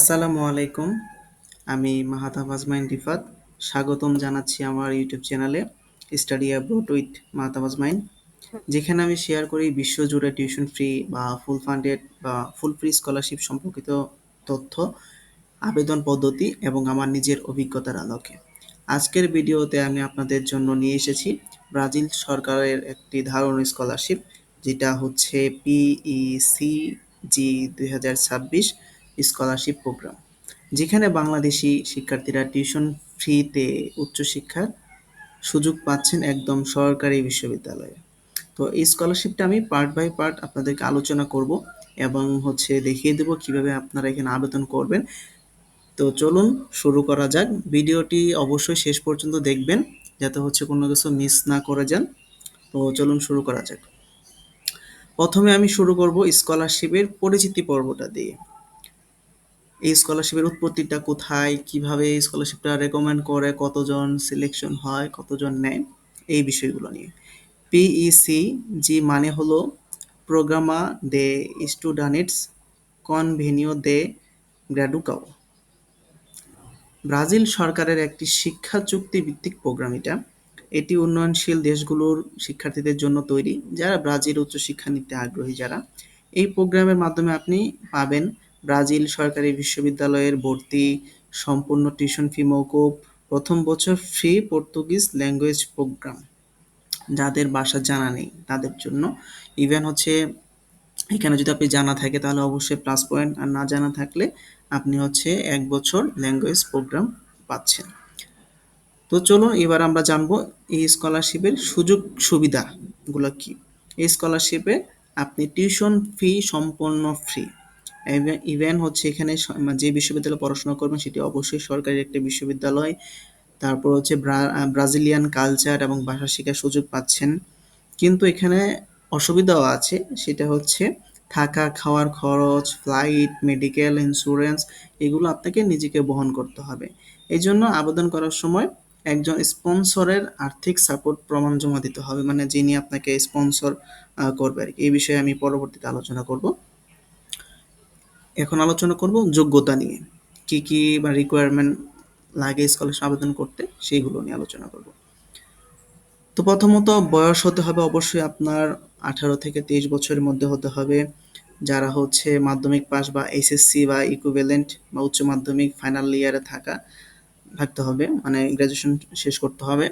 আসসালামু আলাইকুম। আমি মাহাতাব আজমাইন রিফাত। স্বাগতম জানাচ্ছি আমার ইউটিউব চ্যানেলে স্টাডি অ্যাব্রোড উইথ মাহাতাব আজমাইন। যেখানে আমি শেয়ার করি বিশ্বজুড়ে টিউশন ফ্রি বা ফুল ফান্ডেড বা ফুল ফ্রি স্কলারশিপ সম্পর্কিত তথ্য, আবেদন পদ্ধতি এবং আমার নিজের অভিজ্ঞতার আলোকে। আজকের ভিডিওতে আমি আপনাদের জন্য নিয়ে এসেছি ব্রাজিল সরকারের একটি ধারণ স্কলারশিপ, যেটা হচ্ছে পিইসি জি দুই হাজার ছাব্বিশ। স্কলারশিপ প্রোগ্রাম যেখানে বাংলাদেশি শিক্ষার্থীরা টিউশন ফ্রিতে উচ্চশিক্ষার সুযোগ পাচ্ছেন একদম সরকারি বিশ্ববিদ্যালয়ে। তো এই স্কলারশিপটা আমি পার্ট বাই পার্ট আপনাদেরকে আলোচনা করব এবং হচ্ছে দেখিয়ে দেব কীভাবে আপনারা এখানে আবেদন করবেন। তো চলুন শুরু করা যাক। ভিডিওটি অবশ্যই শেষ পর্যন্ত দেখবেন, যাতে হচ্ছে কোনো কিছু মিস না করে যান। তো চলুন শুরু করা যাক। প্রথমে আমি শুরু করব স্কলারশিপের পরিচিতি পর্বটা দিয়ে। এই স্কলারশিপের উৎপত্তিটা কোথায়, কীভাবে এই স্কলারশিপটা রেকমেন্ড করে, কতজন সিলেকশন হয়, কতজন নেয়, এই বিষয়গুলো নিয়ে। পিইসি জি মানে হলো প্রোগ্রামা দে স্টুডানেটস কনভেনিও দে গ্র্যাডুকাও ব্রাজিল সরকারের একটি শিক্ষা চুক্তি ভিত্তিক প্রোগ্রাম এটা। এটি উন্নয়নশীল দেশগুলোর শিক্ষার্থীদের জন্য তৈরি, যারা ব্রাজিল উচ্চশিক্ষা নিতে আগ্রহী যারা। এই প্রোগ্রামের মাধ্যমে আপনি পাবেন ব্রাজিল সরকারি বিশ্ববিদ্যালয়ের ভর্তি, সম্পূর্ণ টিউশন ফি মৌকুব প্রথম বছর ফ্রি পর্তুগিজ ল্যাঙ্গুয়েজ প্রোগ্রাম। যাদের বাসা জানা নেই, তাদের জন্য ইভেন হচ্ছে এখানে যদি আপনি জানা থাকে তাহলে অবশ্যই প্লাস পয়েন্ট আর না জানা থাকলে আপনি হচ্ছে এক বছর ল্যাঙ্গুয়েজ প্রোগ্রাম পাচ্ছেন। তো চলুন এবার আমরা জানব এই স্কলারশিপের সুযোগ সুবিধাগুলো কি। এই স্কলারশিপে আপনি টিউশন ফি সম্পূর্ণ ফ্রি ইভেন হচ্ছে এখানে যে বিশ্ববিদ্যালয়ে পড়াশোনা করবেন সেটি অবশ্যই সরকারি একটি বিশ্ববিদ্যালয়। তারপর হচ্ছে ব্রাজিলিয়ান কালচার এবং ভাষা শেখার সুযোগ পাচ্ছেন। কিন্তু এখানে অসুবিধাও আছে, সেটা হচ্ছে থাকা, খাওয়ার খরচ ফ্লাইট মেডিকেল ইন্স্যুরেন্স এগুলো আপনাকে নিজেকে বহন করতে হবে। এই জন্য আবেদন করার সময় একজন স্পন্সরের আর্থিক সাপোর্ট প্রমাণ জমা দিতে হবে মানে যিনি আপনাকে স্পন্সর করবে আর কি এই বিষয়ে আমি পরবর্তীতে আলোচনা করব। এখন আলোচনা করব যোগ্যতা নিয়ে। কি কি বা রিকোয়ারমেন্ট লাগে স্কলারশিপ আবেদন করতে, সেইগুলো নিয়ে আলোচনা করব। তো প্রথমত বয়স হতে হবে অবশ্যই আপনার আঠারো থেকে তেইশ বছরের মধ্যে হতে হবে। যারা হচ্ছে মাধ্যমিক পাস বা এসএসসি বা ইকুইভ্যালেন্ট বা উচ্চ মাধ্যমিক ফাইনাল ইয়ারে থাকা, থাকতে হবে। মানে গ্র্যাজুয়েশন শেষ করতে হবে।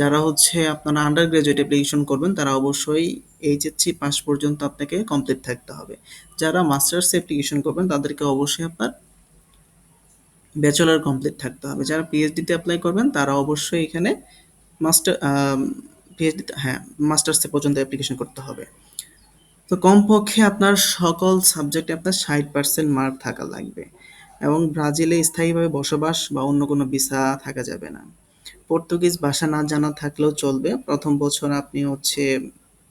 যারা হচ্ছে আপনারা আন্ডার গ্রাজুয়েট অ্যাপ্লিকেশন করবেন, তারা অবশ্যই এইচএসসি পাস পর্যন্ত আপনাকে কমপ্লিট থাকতে হবে। যারা মাস্টার্স অ্যাপ্লিকেশন করবেন, তাদেরকে অবশ্যই আপনার ব্যাচেলার কমপ্লিট থাকতে হবে। যারা পিএইচডিতে অ্যাপ্লাই করবেন, তারা অবশ্যই এখানে মাস্টার পিএইচডি হ্যাঁ মাস্টার্সে পর্যন্ত অ্যাপ্লিকেশন করতে হবে। তো কমপক্ষে আপনার সকল সাবজেক্টে আপনার ষাট পার্সেন্ট মার্ক থাকা লাগবে। এবং ব্রাজিলে স্থায়ীভাবে বসবাস বা অন্য কোনো ভিসা থাকা যাবে না। পর্তুগিজ ভাষা না জানা থাকলেও চলবে। প্রথম বছর আপনি হচ্ছে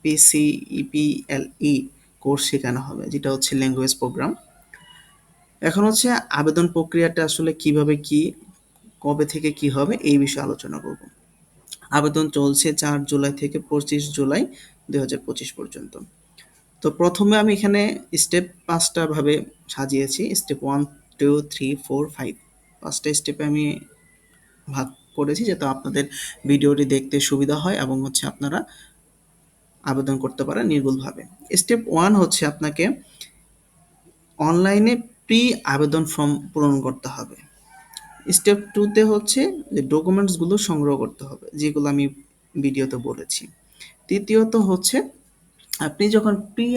পিসিইপিএলই কোর্স শেখানো হবে, যেটা হচ্ছে ল্যাঙ্গুয়েজ প্রোগ্রাম এখন হচ্ছে আবেদন প্রক্রিয়াটা আসলে কীভাবে কি, কবে থেকে কি হবে, এই বিষয়ে আলোচনা করব। আবেদন চলছে চার জুলাই থেকে পঁচিশ জুলাই দুই হাজার পঁচিশ পর্যন্ত। তো প্রথমে আমি এখানে স্টেপ পাঁচটা ভাবে সাজিয়েছি। Step one two three four five পাঁচটা স্টেপে আমি ভাগ করেছি যাতে আপনাদের ভিডিওটি দেখতে সুবিধা হয় এবং হচ্ছে আপনারা আবেদন করতে পারেন নির্ভুলভাবে। স্টেপ ওয়ান হচ্ছে আপনাকে অনলাইনে প্রি আবেদন ফর্ম পূরণ করতে হবে। স্টেপ টুতে হচ্ছে যে ডকুমেন্টসগুলো সংগ্রহ করতে হবে, যেগুলো আমি ভিডিওতে বলেছি। তৃতীয়ত হচ্ছে আপনি যখন প্রি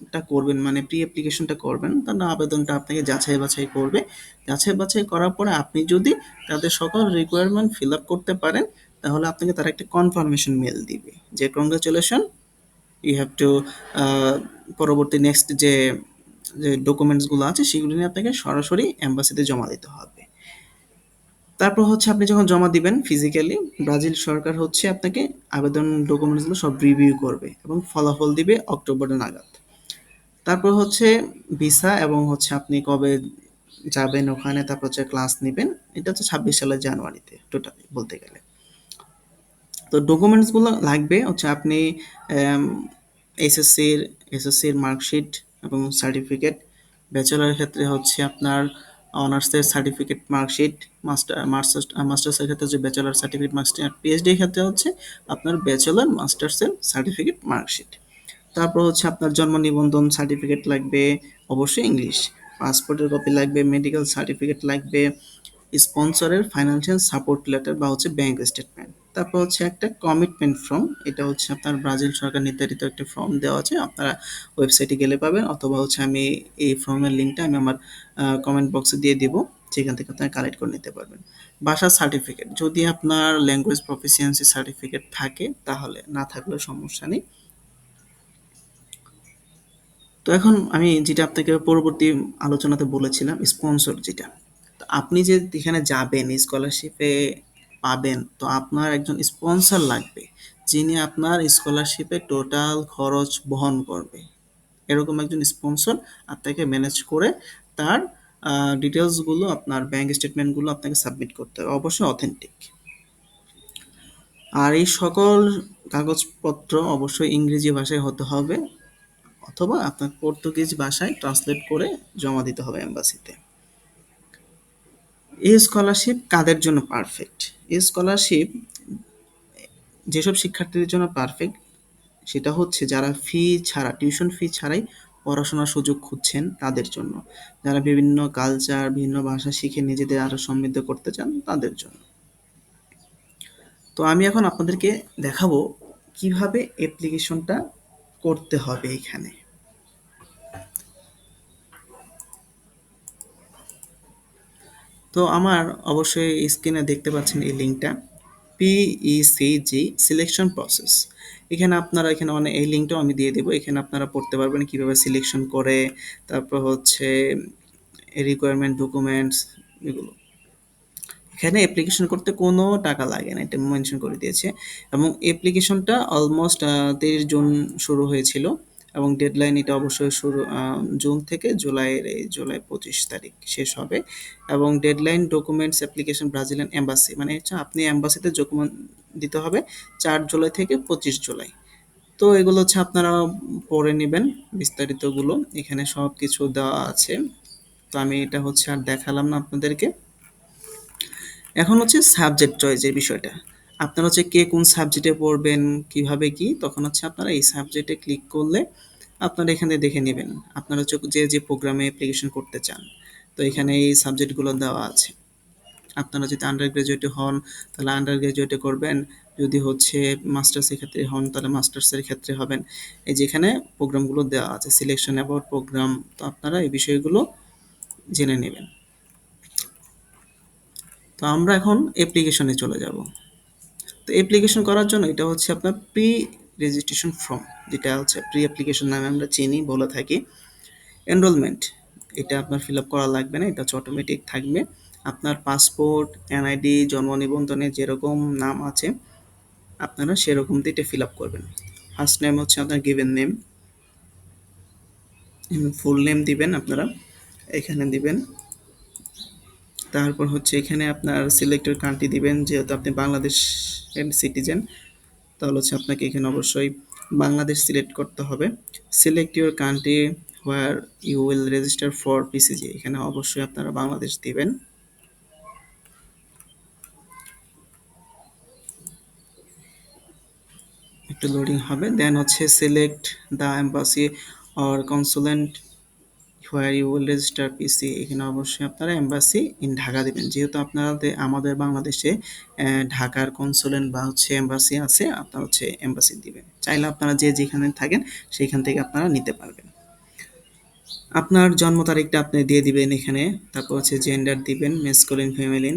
আবেদনটা করবেন মানে প্রি অ্যাপ্লিকেশনটা করবেন তাহলে আবেদনটা আপনাকে যাচাই বাছাই করবে। যাচাই বাছাই করার পরে আপনি যদি তাদের সকল রিকোয়ারমেন্ট ফিল আপ করতে পারেন, তাহলে আপনাকে তারা একটা কনফার্মেশন মেল দিবে যে কংগ্রেচুলেশন ইউ হ্যাভ টু পরবর্তী নেক্সট যে যে ডকুমেন্টসগুলো আছে, সেগুলো নিয়ে আপনাকে সরাসরি অ্যাম্বাসিতে জমা দিতে হবে। তারপর হচ্ছে আপনি যখন জমা দিবেন ফিজিক্যালি ব্রাজিল সরকার হচ্ছে আপনাকে আবেদন ডকুমেন্টসগুলো সব রিভিউ করবে এবং ফলাফল দিবে অক্টোবরের নাগাদ। তারপর হচ্ছে ভিসা এবং হচ্ছে আপনি কবে যাবেন ওখানে, তারপর হচ্ছে ক্লাস নেবেন। এটা হচ্ছে ছাব্বিশ সালের জানুয়ারিতে টোটালি বলতে গেলে। তো ডকুমেন্টসগুলো লাগবে হচ্ছে আপনি এসএসসির এসএসসির মার্কশিট এবং সার্টিফিকেট ব্যাচেলরের ক্ষেত্রে হচ্ছে আপনার অনার্সের সার্টিফিকেট মার্কশিট মাস্টার মাস্টার্স মাস্টার্সের ক্ষেত্রে হচ্ছে ব্যাচেলর সার্টিফিকেট মার্কশিট আর পিএইচডির ক্ষেত্রে হচ্ছে আপনার ব্যাচেলার মাস্টার্সের সার্টিফিকেট মার্কশিট তারপর হচ্ছে আপনার জন্ম নিবন্ধন সার্টিফিকেট লাগবে, অবশ্যই ইংলিশ পাসপোর্টের কপি লাগবে মেডিকেল সার্টিফিকেট লাগবে স্পন্সরের ফাইন্যান্সিয়াল সাপোর্ট লেটার বা হচ্ছে ব্যাংক স্টেটমেন্ট তারপর হচ্ছে একটা কমিটমেন্ট ফর্ম এটা হচ্ছে আপনার ব্রাজিল সরকার নির্ধারিত একটা ফর্ম দেওয়া আছে, আপনারা ওয়েবসাইটে গেলে পাবেন, অথবা হচ্ছে আমি এই ফর্মের লিঙ্কটা আমি আমার কমেন্ট বক্সে দিয়ে দিব, যেখান থেকে আপনারা কালেক্ট করে নিতে পারবেন। ভাষার সার্টিফিকেট যদি আপনার ল্যাঙ্গুয়েজ প্রফিসিয়েন্সি সার্টিফিকেট থাকে, তাহলে না থাকলেও সমস্যা নেই। তো এখন আমি যেটা আপনাকে পরবর্তী আলোচনাতে বলেছিলাম স্পন্সর যেটা। তো আপনি যে এখানে যাবেন স্কলারশিপে পাবেন, তো আপনার একজন স্পন্সর লাগবে, যিনি আপনার স্কলারশিপে টোটাল খরচ বহন করবে। এরকম একজন স্পন্সর আপনাকে ম্যানেজ করে তার ডিটেলসগুলো আপনার ব্যাঙ্ক স্টেটমেন্টগুলো আপনাকে সাবমিট করতে হবে। অবশ্যই অথেন্টিক আর এই সকল কাগজপত্র অবশ্যই ইংরেজি ভাষায় হতে হবে। অথবা আপনার পর্তুগিজ ভাষায় ট্রান্সলেট করে জমা দিতে হবে এম্বাসিতে এই স্কলারশিপ কাদের জন্য পারফেক্ট এই স্কলারশিপ যেসব শিক্ষার্থীদের জন্য পারফেক্ট সেটা হচ্ছে যারা ফি ছাড়া টিউশন ফি ছাড়াই পড়াশোনার সুযোগ খুঁজছেন তাদের জন্য। যারা বিভিন্ন কালচার বিভিন্ন ভাষা শিখে নিজেদের আরও সমৃদ্ধ করতে চান তাদের জন্য। তো আমি এখন আপনাদেরকে দেখাবো কীভাবে অ্যাপ্লিকেশনটা করতে হবে এখানে। তো আমার অবশ্যই স্ক্রিনে দেখতে পাচ্ছেন এই লিঙ্কটা পিইসিজি সিলেকশন প্রসেস এখানে আপনারা, এখানে অনেক এই লিঙ্কটাও আমি দিয়ে দেবো। এখানে আপনারা পড়তে পারবেন কীভাবে সিলেকশন করে, তারপর হচ্ছে রিকোয়ারমেন্ট ডকুমেন্টস এগুলো। এখানে অ্যাপ্লিকেশন করতে কোনো টাকা লাগে না, এটা মেনশন করে দিয়েছে। এবং অ্যাপ্লিকেশনটা অলমোস্ট তেইশ জুন শুরু হয়েছিল। এবং ডেডলাইন এটা অবশ্যই শুরু জুন থেকে জুলাইয়ের এই জুলাই পঁচিশ তারিখ শেষ হবে। এবং deadline documents application Brazilian embassy মানে হচ্ছে আপনি এম্বাসিতে ডকুমেন্ট দিতে হবে চার জুলাই থেকে পঁচিশ জুলাই। তো এগুলো হচ্ছে আপনারা পড়ে নেবেন বিস্তারিতগুলো, এখানে সব কিছু দেওয়া আছে। তো আমি এটা হচ্ছে আর দেখালাম না আপনাদেরকে। এখন হচ্ছে সাবজেক্ট চয়েসের বিষয়টা। আপনারা হচ্ছে কে কোন সাবজেক্টে পড়বেন, কীভাবে কি, তখন হচ্ছে আপনারা এই সাবজেক্টে ক্লিক করলে আপনারা এখানে দেখে নেবেন। আপনারা হচ্ছে যে যে প্রোগ্রামে অ্যাপ্লিকেশন করতে চান, তো এখানে এই সাবজেক্টগুলো দেওয়া আছে। আপনারা যদি আন্ডার গ্রাজুয়েটে হন, তাহলে আন্ডার গ্রাজুয়েটে করবেন। যদি হচ্ছে মাস্টার্সের ক্ষেত্রে হন, তাহলে মাস্টার্সের ক্ষেত্রে হবেন। এই যেখানে প্রোগ্রামগুলো দেওয়া আছে সিলেকশন অ্যাবাউট প্রোগ্রাম তো আপনারা এই বিষয়গুলো জেনে নেবেন। তো আমরা এখন অ্যাপ্লিকেশনে চলে যাব। তো অ্যাপ্লিকেশন করার জন্য এটা হচ্ছে আপনার প্রি রেজিস্ট্রেশন ফর্ম যেটা হচ্ছে প্রি অ্যাপ্লিকেশন নামে আমরা চিনি, বলে থাকি। এনরোলমেন্ট এটা আপনার ফিল আপ করা লাগবে না, এটা হচ্ছে অটোমেটিক থাকবে। আপনার পাসপোর্ট এনআইডি জন্ম নিবন্ধনে যেরকম নাম আছে, আপনারা সেরকম দিয়ে এটা ফিল আপ করবেন। ফার্স্ট নেম হচ্ছে আপনার গিভেন নেম ফুল নেম দিবেন আপনারা, এখানে দিবেন। তারপর হচ্ছে এখানে আপনার সিলেক্টেড কান্ট্রি দিবেন, যেহেতু আপনি বাংলাদেশ সিটিজেন তাহলে হচ্ছে আপনাকে এখানে অবশ্যই বাংলাদেশ সিলেক্ট করতে হবে। Select your country where you will register for PCG এখানে অবশ্যই আপনারা বাংলাদেশ দিবেন। একটু লোডিং হবে দেন হচ্ছে select the embassy or consulate where you will register PC এখানে অবশ্যই আপনারা এম্বাসি ইন ঢাকা দেবেন। যেহেতু আপনাদের আমাদের বাংলাদেশে ঢাকার কনসুলেন্ট বা হচ্ছে এম্বাসি আছে, আপনারা হচ্ছে এম্বাসি দিবেন। চাইলে আপনারা যে যেখানে থাকেন সেইখান থেকে আপনারা নিতে পারবেন। আপনার জন্ম তারিখটা আপনি দিয়ে দিবেন এখানে, তারপর হচ্ছে জেন্ডার দিবেন মেসকলিন ফ্যামিলিন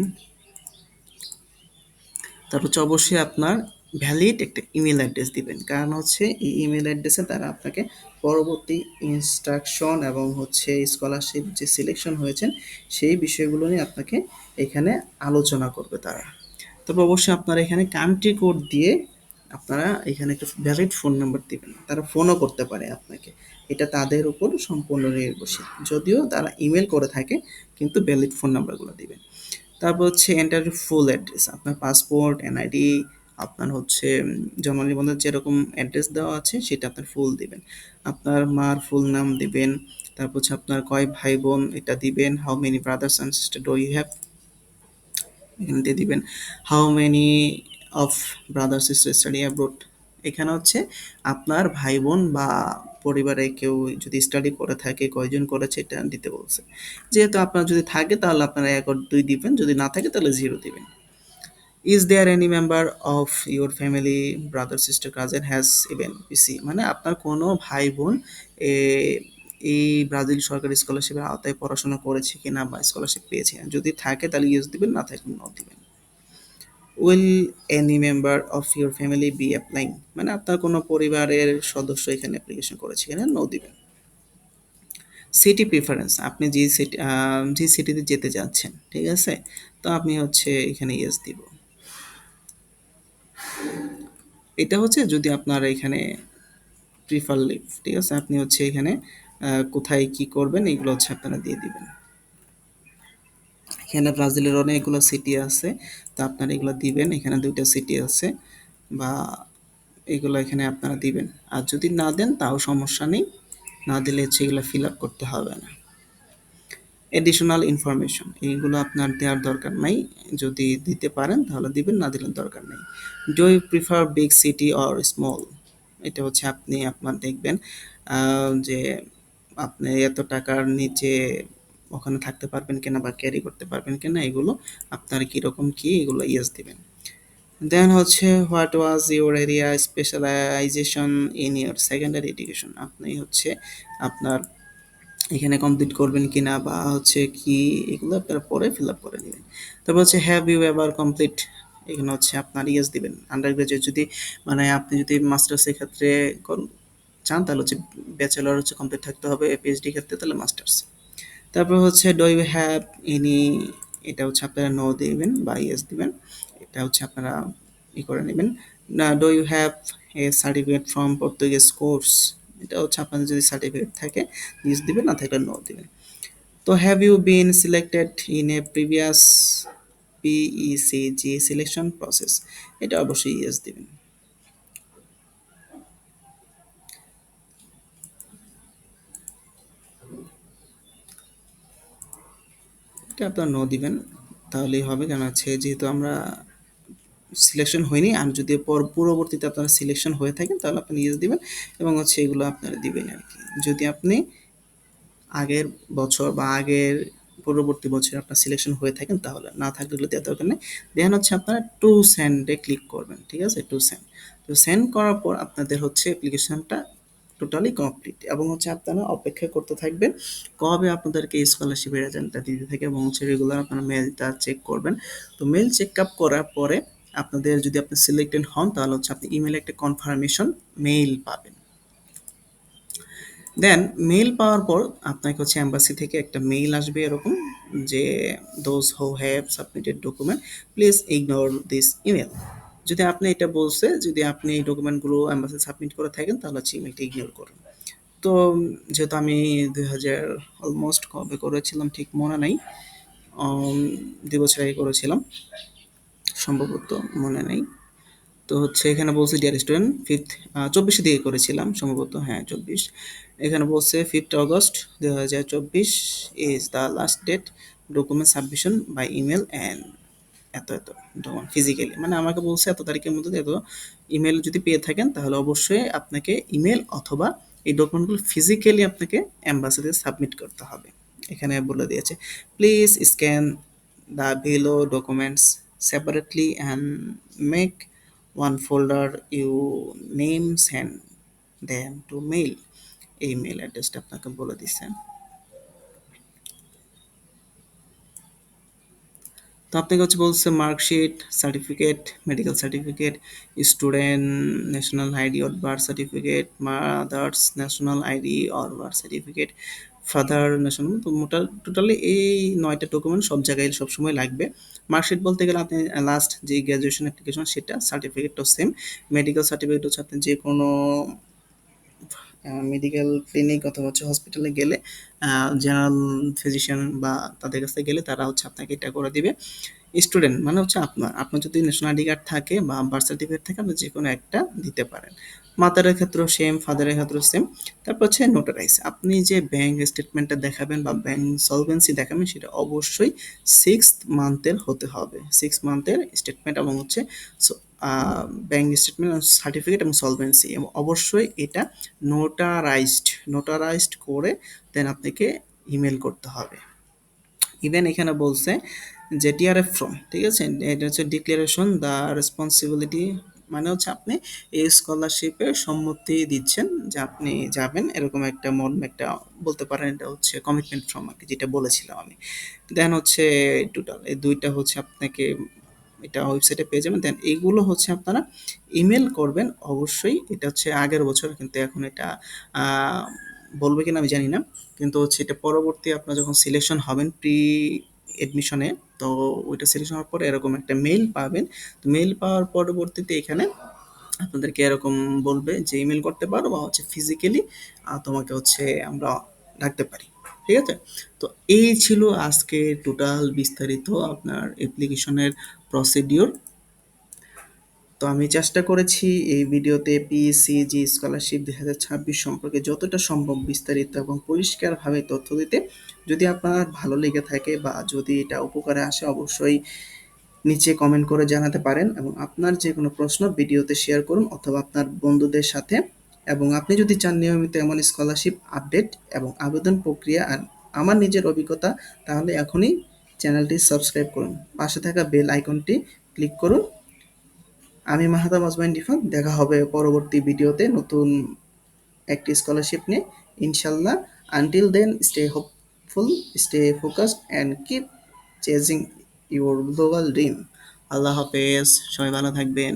তারপর হচ্ছে অবশ্যই আপনার ভ্যালিড একটা ইমেল অ্যাড্রেস দিবেন। কারণ হচ্ছে এই ইমেল অ্যাড্রেসে তারা আপনাকে পরবর্তী ইনস্ট্রাকশন এবং হচ্ছে স্কলারশিপ যে সিলেকশন হয়েছেন, সেই বিষয়গুলো নিয়ে আপনাকে এখানে আলোচনা করবে তারা। তবে অবশ্যই আপনারা এখানে কান্ট্রি কোড দিয়ে আপনারা এখানে একটা ভ্যালিড ফোন নাম্বার দিবেন। তারা ফোনও করতে পারে আপনাকে। এটা তাদের উপর সম্পূর্ণ নির্ভরশীল। যদিও তারা ইমেল করে থাকে, কিন্তু ভ্যালিড ফোন নাম্বারগুলো দিবেন তারপর হচ্ছে এন্টার ফুল অ্যাড্রেস আপনার পাসপোর্ট এনআইডি আপনার হচ্ছে জন্ম নিবন্ধন যেরকম অ্যাড্রেস দেওয়া আছে, সেটা আপনার ফুল দিবেন। আপনার মার ফুল নাম দিবেন, তারপর হচ্ছে আপনার কয় ভাই বোন এটা দিবেন how many brothers and sister do you have এখানে দিয়ে দিবেন how many of brother sister study abroad এখানে হচ্ছে আপনার ভাই বোন বা পরিবারে কেউ যদি স্টাডি করে থাকে, কয়জন করেছে এটা দিতে বলছে। যেহেতু আপনার যদি থাকে তাহলে আপনারা এক দুই দিবেন, যদি না থাকে তাহলে জিরো দিবেন। Is there any member of your family brother sister cousin has even PC মানে আপনার কোনো ভাই, বোন এই ব্রাজিল সরকারি স্কলারশিপের আওতায় পড়াশোনা করেছে কিনা বা স্কলারশিপ পেয়েছে যদি থাকে, তাহলে ইউজ দিবেন, না থাকলে নো দিবেন। Will any member of your family be applying মানে আপনার কোনো পরিবারের সদস্য এখানে অ্যাপ্লিকেশন করেছে কিনা? নো দিবেন। সিটি প্রিফারেন্স আপনি যে সিটি যে সিটিতে যেতে যাচ্ছেন, ঠিক আছে? তো আপনি হচ্ছে এখানে ইয়েস দিব। এটা হচ্ছে যদি আপনার এখানে প্রিফার লিভ ঠিক আছে? আপনি হচ্ছে এখানে কোথায় কি করবেন, এগুলো হচ্ছে আপনারা দিয়ে দিবেন। এখানে ব্রাজিলের অনেকগুলো সিটি আছে, তো আপনারা এগুলো দিবেন। এখানে দুইটা সিটি আছে, বা এগুলো এখানে আপনারা দিবেন। আর যদি না দেন, তাও সমস্যা নেই। না দিলে হচ্ছে এগুলো ফিল আপ করতে হবে না। এডিশনাল ইনফরমেশন এইগুলো আপনার দেওয়ার দরকার নাই। যদি দিতে পারেন, তাহলে দিবেন, না দিলে দরকার নেই। Do you prefer big city or small এটা হচ্ছে আপনি, আপনার দেখবেন যে আপনি এত টাকার নিচে ওখানে থাকতে পারবেন কিনা বা ক্যারি করতে পারবেন কিনা, এগুলো আপনার কীরকম কী, এগুলো ইয়েস দিবেন। দেন হচ্ছে what was your area specialization in your secondary education আপনি হচ্ছে আপনার এখানে কমপ্লিট করবেন কি না বা হচ্ছে কি, এগুলো আপনারা পরে ফিল আপ করে নেবেন। তারপর হচ্ছে হ্যাভ ইউ এভার কমপ্লিট এখানে হচ্ছে আপনার ইয়েস দিবেন। আন্ডার গ্রাজুয়েট যদি মানে আপনি যদি মাস্টার্সের ক্ষেত্রে চান, তাহলে হচ্ছে ব্যাচেলর হচ্ছে কমপ্লিট থাকতে হবে পিএইচডি ক্ষেত্রে তাহলে মাস্টার্স তারপর হচ্ছে ডো ইউ হ্যাভ এনি এটা হচ্ছে আপনারা নো দিবেন বা ইয়েস দিবেন, এটা হচ্ছে আপনারা ই করে নেবেন। Do you have a certificate from Portuguese course এটা হচ্ছে আপনাদের যদি সার্টিফিকেট থাকে ইয়েস দিবেন, না থাকলে নো দিবেন। তো have you been selected in a previous PECG selection process এটা অবশ্যই ইয়েস দিবেন। এটা আপনারা নো দিবেন, তাহলেই হবে। কেন হচ্ছে যেহেতু আমরা সিলেকশন হয়নি। আর যদি পর, পরবর্তীতে আপনারা সিলেকশন হয়ে থাকেন, তাহলে আপনি ইয়েস দিবেন এবং হচ্ছে এগুলো আপনারা দিবেন আর কি। যদি আপনি আগের বছর বা আগের পরবর্তী বছর আপনার সিলেকশন হয়ে থাকেন, তাহলে না থাকলে এগুলো দেওয়ার দরকার নেই। দেন হচ্ছে আপনারা টু সেন্ডে ক্লিক করবেন, ঠিক আছে? টু সেন্ড তো সেন্ড করার পর আপনাদের হচ্ছে অ্যাপ্লিকেশনটা টোটালি কমপ্লিট এবং হচ্ছে আপনারা অপেক্ষা করতে থাকবেন কবে আপনাদেরকে স্কলারশিপের এজেন্টটা দিতে থাকে এবং হচ্ছে রেগুলার আপনারা মেলটা চেক করবেন। তো মেল চেক আপ করার পরে আপনাদের যদি আপনি সিলেক্টেড হন, তাহলে হচ্ছে আপনি ইমেলে একটা কনফার্মেশন মেইল পাবেন। দেন মেইল পাওয়ার পর আপনাকে হচ্ছে অ্যাম্বাসি থেকে একটা মেইল আসবে এরকম যে those who have submitted document please ignore this email যদি আপনি এটা বলছে, যদি আপনি এই ডকুমেন্টগুলো অ্যাম্বাসি সাবমিট করে থাকেন, তাহলে হচ্ছে ইমেলটা ইগনোর করুন। তো যেহেতু আমি দুই হাজার অলমোস্ট কবে করেছিলাম ঠিক মনে নাই দুই বছর আগে করেছিলাম। সম্ভবত মনে নেই। তো হচ্ছে এখানে বলছে ডিয়ার স্টুডেন্ট ফিফথ চব্বিশে দিকে করেছিলাম, সম্ভবত হ্যাঁ চব্বিশ। এখানে বলছে ফিফথ অগস্ট দু হাজার চব্বিশ is the last date document submission by email and এত এত ডকুমেন্ট ফিজিক্যালি মানে আমাকে বলছে এত তারিখের মধ্যে এত ইমেল যদি পেয়ে থাকেন, তাহলে অবশ্যই আপনাকে ইমেল অথবা এই ডকুমেন্টগুলো ফিজিক্যালি আপনাকে অ্যাম্বাসিতে সাবমিট করতে হবে। এখানে বলে দিয়েছে please scan the below documents separately and make one folder you name send them to mail. এই মেল অ্যাড্রেসটা আপনাকে বলে দিচ্ছেন। তো আপনাকে হচ্ছে বলছে marksheet certificate medical certificate student national ID or birth certificate mother's national ID or birth certificate father national তো মোটা টোটালি এই নয়টা ডকুমেন্ট সব জায়গায় সবসময় লাগবে। মার্কশিট বলতে গেলে আপনি লাস্ট যে গ্র্যাজুয়েশন অ্যাপ্লিকেশন সেটা সার্টিফিকেটটাও সেম মেডিকেল সার্টিফিকেট হচ্ছে আপনি যে কোনো মেডিকেল ক্লিনিক অথবা হচ্ছে হসপিটালে গেলে জেনারেল ফিজিশিয়ান বা তাদের কাছে গেলে তারা হচ্ছে আপনাকে এটা করে দিবে। স্টুডেন্ট মানে হচ্ছে আপনার আপনার যদি ন্যাশনাল আইডি কার্ড থাকে বা বার্থ সার্টিফিকেট থাকে, আপনি যে কোনো একটা দিতে পারেন। মাতারের ক্ষেত্রেও সেম ফাদারের ক্ষেত্রেও সেম তারপর হচ্ছে নোটারাইজ আপনি যে ব্যাংক স্টেটমেন্টটা দেখাবেন বা ব্যাংক সলভেন্সি দেখাবেন, সেটা অবশ্যই সিক্স মান্থের হতে হবে। সিক্স মান্থের স্টেটমেন্ট এবং হচ্ছে ব্যাংক স্টেটমেন্ট সার্টিফিকেট এবং সলভেন্সি এবং অবশ্যই এটা নোটারাইজড নোটারাইজড করে দেন আপনাকে ইমেল করতে হবে। ইভেন এখানে বলছে যে টিআরএফ ফ্রম ঠিক আছে? এটা হচ্ছে ডিক্লারেশন দ্য রেসপন্সিবিলিটি মানে হচ্ছে আপনি এই স্কলারশিপে সম্মতি দিচ্ছেন যে আপনি যাবেন। এরকম একটা মন একটা বলতে পারেন এটা হচ্ছে কমিটমেন্ট ফর্ম আর কি, যেটা বলেছিলাম আমি। দেন হচ্ছে টোটাল এই দুইটা হচ্ছে আপনাকে এটা ওয়েবসাইটে পেয়ে যাবেন। দেন এইগুলো হচ্ছে আপনারা ইমেল করবেন। অবশ্যই এটা হচ্ছে আগের বছর, কিন্তু এখন এটা বলবে কিনা আমি জানি না। কিন্তু হচ্ছে এটা পরবর্তী আপনার যখন সিলেকশন হবেন প্রি এডমিশনে তো ওইটা সিলেকশন হওয়ার পর এরকম একটা মেইল পাবেন। তো মেইল পাওয়ার পরবর্তীতে এখানে আপনাদেরকে এরকম বলবে যে ইমেল করতে পারো বা হচ্ছে ফিজিক্যালি তোমাকে হচ্ছে আমরা ডাকতে পারি। ঠিক আছে? তো এই ছিল আজকে টোটাল বিস্তারিত আপনার অ্যাপ্লিকেশনের প্রসিডিওর তো আমি চেষ্টা করেছি এই ভিডিওতে পিএসসিজি স্কলারশিপ দুই হাজার ছাব্বিশ সম্পর্কে যতটা সম্ভব বিস্তারিত এবং পরিষ্কারভাবে তথ্য দিতে। যদি আপনার ভালো লেগে থাকে বা যদি এটা উপকারে আসে, অবশ্যই নিচে কমেন্ট করে জানাতে পারেন এবং আপনার যে কোনো প্রশ্ন ভিডিওতে শেয়ার করুন অথবা আপনার বন্ধুদের সাথে। এবং আপনি যদি চান নিয়মিত এমন স্কলারশিপ আপডেট এবং আবেদন প্রক্রিয়া আর আমার নিজের অভিজ্ঞতা, তাহলে এখনই চ্যানেলটি সাবস্ক্রাইব করুন। পাশে থাকা বেল আইকনটি ক্লিক করুন। আমি মাহাতাব আজমাইন ডিফান, দেখা হবে পরবর্তী ভিডিওতে নতুন একটি স্কলারশিপ নিয়ে। ইনশাল্লাহ until then stay hopeful stay focused and keep chasing your global dream আল্লাহ হাফেজ, সবাই ভালো থাকবেন।